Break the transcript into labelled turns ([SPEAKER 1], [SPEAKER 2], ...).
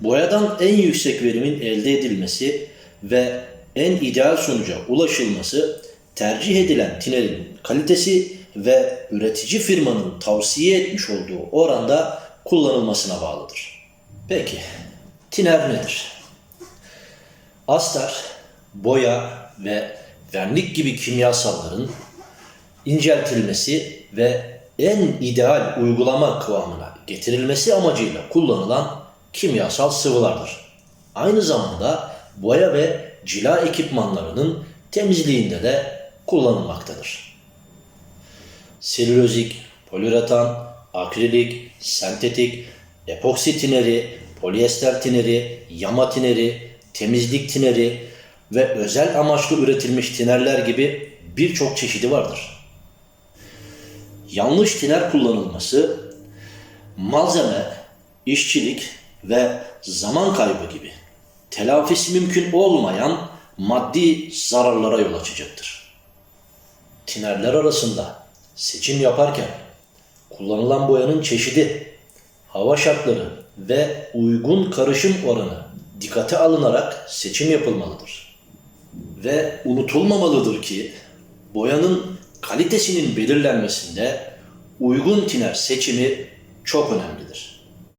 [SPEAKER 1] boyadan en yüksek verimin elde edilmesi ve en ideal sonuca ulaşılması tercih edilen tinerin kalitesi ve üretici firmanın tavsiye etmiş olduğu oranda kullanılmasına bağlıdır. Peki, tiner nedir? Astar, boya ve vernik gibi kimyasalların inceltilmesi ve en ideal uygulama kıvamına getirilmesi amacıyla kullanılan kimyasal sıvılardır. Aynı zamanda boya ve cila ekipmanlarının temizliğinde de kullanılmaktadır. Selülozik, poliüretan, akrilik, sentetik, epoksi tineri, polyester tineri, yama tineri, temizlik tineri ve özel amaçlı üretilmiş tinerler gibi birçok çeşidi vardır. Yanlış tiner kullanılması malzeme, işçilik ve zaman kaybı gibi telafisi mümkün olmayan maddi zararlara yol açacaktır. Tinerler arasında seçim yaparken kullanılan boyanın çeşidi, hava şartları ve uygun karışım oranı dikkate alınarak seçim yapılmalıdır. Ve unutulmamalıdır ki boyanın kalitesinin belirlenmesinde uygun tiner seçimi çok önemlidir.